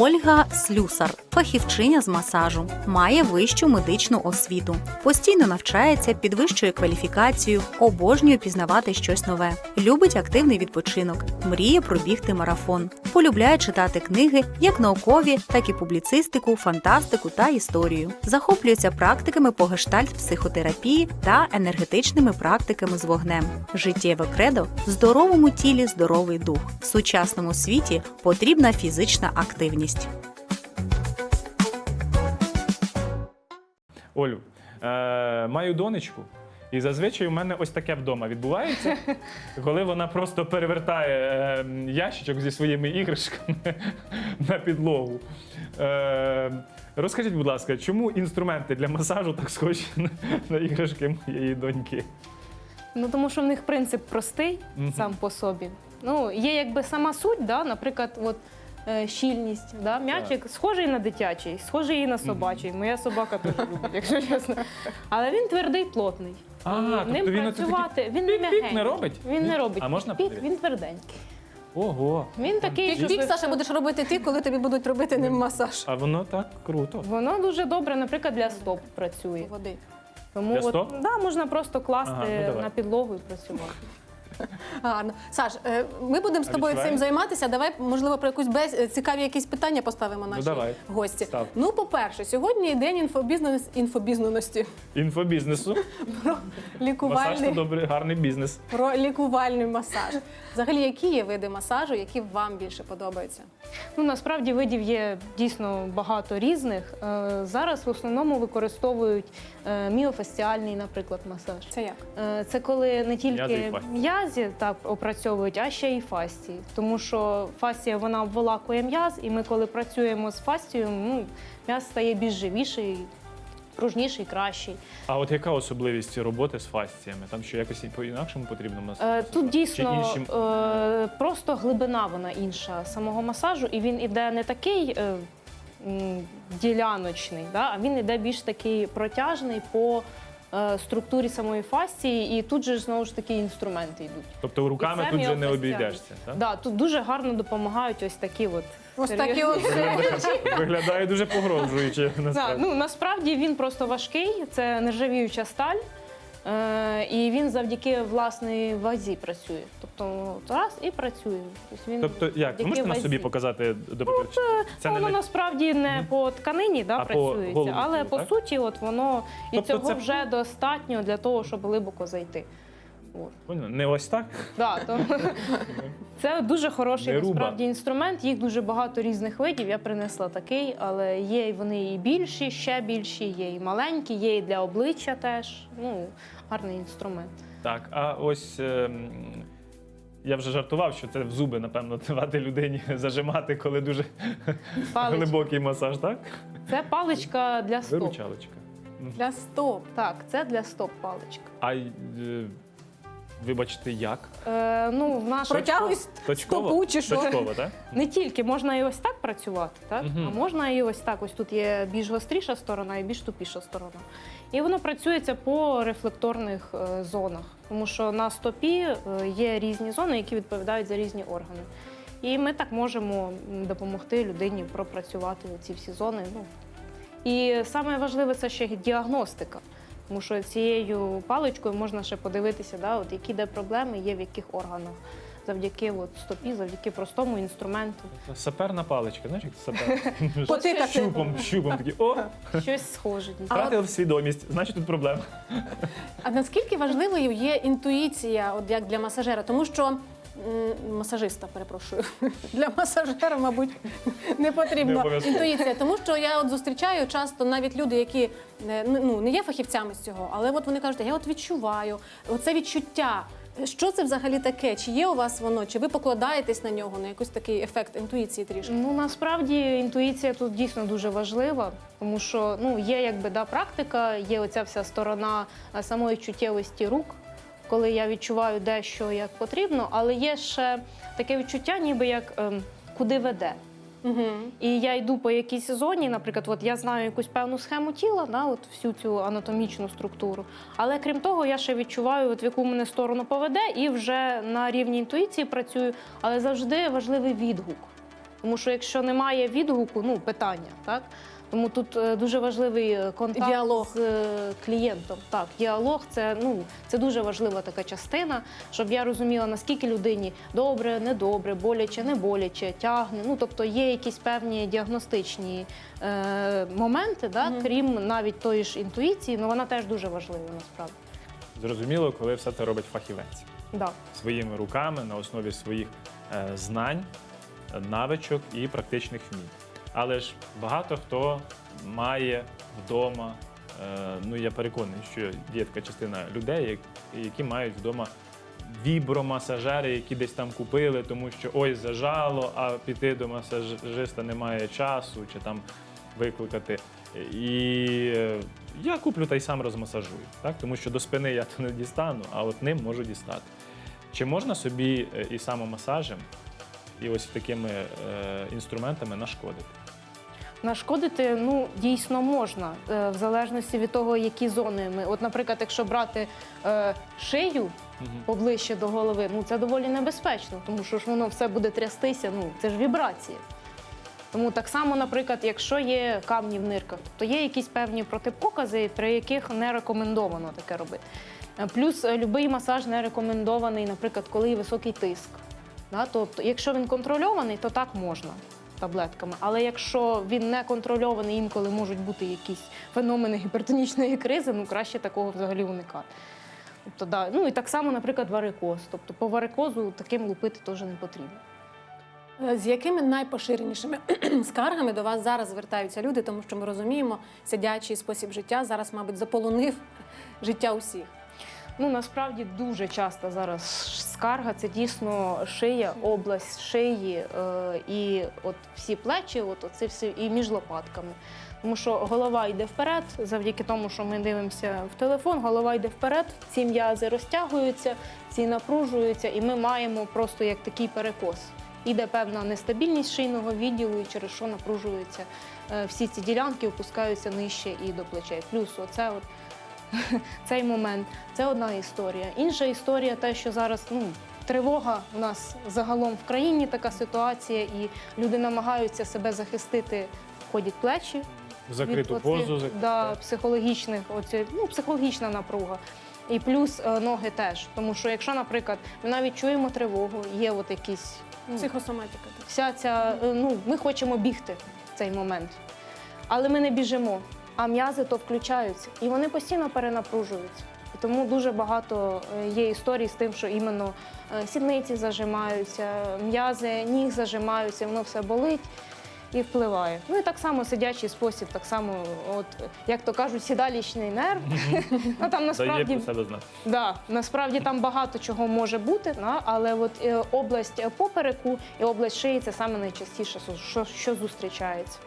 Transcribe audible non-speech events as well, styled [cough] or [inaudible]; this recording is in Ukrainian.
Ольга Слюсар, фахівчиня з масажу, має вищу медичну освіту, постійно навчається, підвищує кваліфікацію, обожнює пізнавати щось нове, любить активний відпочинок, мріє пробігти марафон, полюбляє читати книги як наукові, так і публіцистику, фантастику та історію. Захоплюється практиками по гештальт-психотерапії та енергетичними практиками з вогнем. Життєве кредо в здоровому тілі здоровий дух. В сучасному світі потрібна фізична активність. Олю, е, маю донечку, і зазвичай у мене ось таке вдома відбувається, [laughs] коли вона просто перевертає е, ящичок зі своїми іграшками [laughs] на підлогу. Е, розкажіть, будь ласка, чому інструменти для масажу так схожі [laughs] на, на іграшки моєї доньки? Ну тому що в них принцип простий Мгм. сам по собі. Ну, є якби сама суть, да? наприклад, от, е, щільність. Да? М'ячик схожий на дитячий, схожий і на собачий. Моя собака теж любить, якщо чесно. Але він твердий, плотний. А, тобто ним він оце працювати, він не пік-пік м'ягенький. не робить? Він не робить. А можна пік, подивитися? він тверденький. Ого. Він такий, що Пік, Саша, будеш робити ти, коли тобі будуть робити ним масаж. А воно так круто. Воно дуже добре, наприклад, для стоп працює. Води. Тому Для от, стоп? Да, можна просто класти Ага, ну давай. на підлогу і працювати. Гарно. Саш, е, ми будемо з А тобою відчуваєш? цим займатися. Давай, можливо, про якусь без... цікаві якісь питання поставимо нашій давай. гості. Став. Ну, по-перше, сьогодні день інфобізнес... інфобізнаності. Інфобізнесу. Масаж це Лікувальний, добрий, гарний бізнес. про лікувальний масаж. Взагалі, які є види масажу, які вам більше подобаються? Ну насправді видів є дійсно багато різних. Е, Зараз в основному використовують е, міофасціальний, наприклад, масаж. Це як? Е, Це коли не М'язи і тільки фасції. М'язі так опрацьовують, а ще й фасції. Тому що фасція вона обволакує м'яз, і ми, коли працюємо з фасцією, ну м'яз стає більш живіший, пружніший, кращий. А от яка особливість роботи з фасціями? Там що якось по-інакшому потрібно масаж? Е, Тут дійсно іншим? е, просто глибина вона інша самого масажу, і він іде не такий е, діляночний, да? а він іде більш такий протяжний по структурі самої фасції, і тут же знову ж таки інструменти йдуть. Тобто руками тут же не обійдешся. Так? Да, тут дуже гарно допомагають ось такі от. Ось такі от Виглядає, виглядає дуже погрожуюче. Да, ну насправді він просто важкий, це нержавіюча сталь. Е, і він завдяки власній вазі працює. Тобто раз і працює. Тобто, він Тобто, як? Ви можете на вазі. собі показати до ну, Це Ну, не воно на- насправді не по тканині да, А по працюється, але так? по суті, от воно і Тобто цього це- вже достатньо для того, щоб глибоко зайти. Не ось так. Да, то... [laughs] Це дуже хороший Не руба. насправді інструмент. Їх дуже багато різних видів. Я принесла такий, але є вони і більші, ще більші, є і маленькі, є і для обличчя теж. Ну, гарний інструмент. Так, а ось. ем, Я вже жартував, що це в зуби, напевно, [laughs] давати людині зажимати, коли дуже [laughs] Паличка. глибокий масаж, так? Це паличка для стоп. Виручалочка. для стоп. Так, це для стоп паличка. А е, вибачте, як? Е, ну, в нашій Протягуй стопу чи що? Точково, так? Не тільки можна і ось так працювати, так? Мгм. а можна і ось так. Ось тут є більш гостріша сторона і більш тупіша сторона. І воно працюється по рефлекторних е, зонах, тому що на стопі е, є різні зони, які відповідають за різні органи. І ми так можемо м, допомогти людині пропрацювати ці всі зони. Ну. І саме важливе це ще діагностика. Тому що цією паличкою можна ще подивитися, да, от які де проблеми є в яких органах завдяки от, стопі, завдяки простому інструменту. Саперна паличка, знаєш, як сапер? [laughs] Потикати. Щупом, щупом такі. О, Щось схоже. [laughs] втратив свідомість, значить тут проблема. А наскільки важливою є інтуїція, от як для масажера? Тому що масажиста, перепрошую, [laughs] для масажера, мабуть, не потрібна інтуїція. Тому що я от зустрічаю часто навіть люди, які е, ну, не є фахівцями з цього, але от вони кажуть, я от відчуваю оце відчуття. Що це взагалі таке? Чи є у вас воно? Чи ви покладаєтесь на нього, на якийсь такий ефект інтуїції трішки? Ну насправді інтуїція тут дійсно дуже важлива, тому що ну є якби да практика, є оця вся сторона е, самої чуттєвості рук, коли я відчуваю де що як потрібно, але є ще таке відчуття, ніби як ем, куди веде. Угу. І я йду по якійсь зоні, наприклад, от я знаю якусь певну схему тіла, да, от всю цю анатомічну структуру. Але крім того, я ще відчуваю, от в яку мене сторону поведе, і вже на рівні інтуїції працюю, але завжди важливий відгук. Тому що якщо немає відгуку, ну питання, так тому тут е, дуже важливий е, контакт Діалог. з е, клієнтом. Так, діалог це ну це дуже важлива така частина, щоб я розуміла, наскільки людині добре, недобре, боляче, не боляче, тягне. Ну тобто є якісь певні діагностичні е, моменти, да, Мгм. крім навіть тої ж інтуїції, ну вона теж дуже важлива насправді. Зрозуміло, коли все це робить фахівець Да. своїми руками на основі своїх е, знань, навичок і практичних вмінь. Але ж багато хто має вдома, е, ну я переконаний, що є така частина людей, які мають вдома вібромасажери, які десь там купили, тому що ой, зажало, а піти до масажиста немає часу, чи там викликати. І е, я куплю та й сам розмасажую, так? тому що до спини я то не дістану, а от ним можу дістати. Чи можна собі е, і самомасажем, і ось такими е, інструментами нашкодити? Нашкодити ну дійсно можна, е, в залежності від того, які зони ми. От, наприклад, якщо брати е, шию поближче до голови, ну це доволі небезпечно, тому що ж воно все буде трястися. Ну це ж вібрації. Тому так само, наприклад, якщо є камні в нирках, тобто є якісь певні протипокази, при яких не рекомендовано таке робити. Е, Плюс е, будь-який масаж не рекомендований, наприклад, коли є високий тиск. Да? Тобто, якщо він контрольований, то так можна таблетками. Але якщо він не контрольований, інколи можуть бути якісь феномени гіпертонічної кризи, ну краще такого взагалі уникати. Тобто, да. Ну і так само, наприклад, варикоз. Тобто по варикозу таким лупити теж не потрібно. З якими найпоширенішими [clears throat] скаргами до вас зараз звертаються люди, тому що ми розуміємо, сидячий спосіб життя зараз, мабуть, заполонив життя усіх. Ну насправді дуже часто зараз скарга це дійсно шия, область шиї е, і от всі плечі, от оце все і між лопатками. Тому що голова йде вперед, завдяки тому, що ми дивимося в телефон, голова йде вперед, ці м'язи розтягуються, ці напружуються, і ми маємо просто як такий перекос. Іде певна нестабільність шийного відділу, і через що напружуються е, всі ці ділянки, опускаються нижче і до плечей. Плюс оце от [laughs] цей момент. Це одна історія. Інша історія, те, що зараз ну, тривога у нас загалом в країні така ситуація, і люди намагаються себе захистити, ходять плечі. Закриту від позу. оцих, зак- да, психологічних, оці, ну, психологічна напруга. І плюс е, ноги теж. Тому що якщо, наприклад, ми навіть чуємо тривогу, є от якісь ну, Психосоматика. так. вся ця, е, ну, ми хочемо бігти в цей момент, але ми не біжимо, а м'язи то включаються, і вони постійно перенапружуються. І тому дуже багато е, є історій з тим, що іменно е, сідниці зажимаються, м'язи ніг зажимаються, воно все болить. І впливає. Ну і так само сидячий спосіб, так само, от як то кажуть, сідалічний нерв. [laughs] ну там насправді. Да, насправді там багато чого може бути, але от е, область попереку і область шиї це саме найчастіше, що зустрічається.